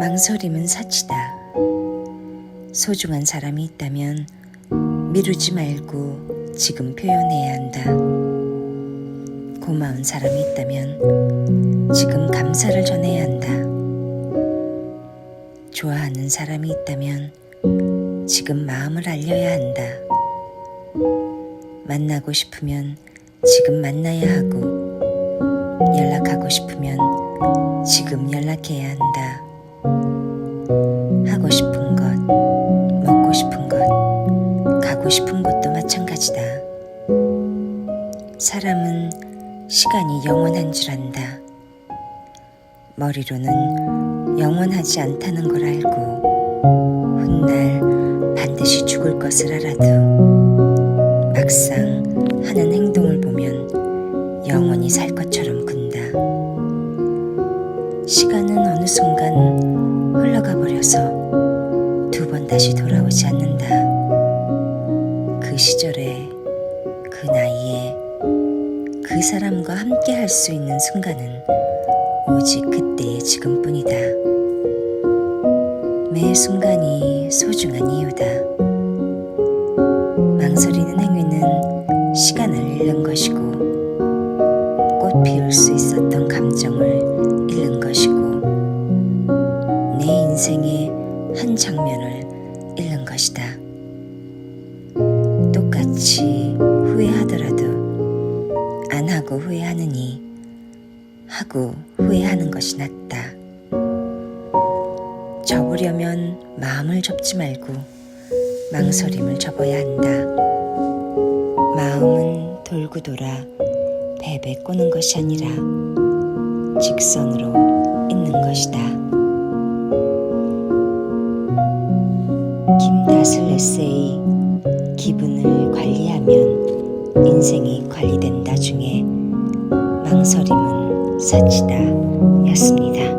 망설임은 사치다. 소중한 사람이 있다면 미루지 말고 지금 표현해야 한다. 고마운 사람이 있다면 지금 감사를 전해야 한다. 좋아하는 사람이 있다면 지금 마음을 알려야 한다. 만나고 싶으면 지금 만나야 하고 연락하고 싶으면 지금 연락해야 한다. 하고 싶은 것, 먹고 싶은 것, 가고 싶은 곳도 마찬가지다. 사람은 시간이 영원한 줄 안다. 머리로는 영원하지 않다는 걸 알고 훗날 반드시 죽을 것을 알아도 막상 하는 행동을 보면 영원히 살 것처럼 군다. 시간은 어느 순간 흘러가 버려서 두 번 다시 돌아오지 않는다. 그 시절에, 그 나이에, 그 사람과 함께 할 수 있는 순간은 오직 그때의 지금뿐이다. 매 순간이 소중한 이유다. 망설이는 행위는 시간을 잃는 것이고, 꽃 피울 수 있었던 감정을 잃는 내 인생의 한 장면을 잃는 것이다. 똑같이 후회하더라도 안 하고 후회하느니 하고 후회하는 것이 낫다. 접으려면 마음을 접지 말고 망설임을 접어야 한다. 마음은 돌고 돌아 배배 꼬는 것이 아니라 직선으로 김다슬 에세이 기분을 관리하면 인생이 관리된다 중에 망설임은 사치다 였습니다.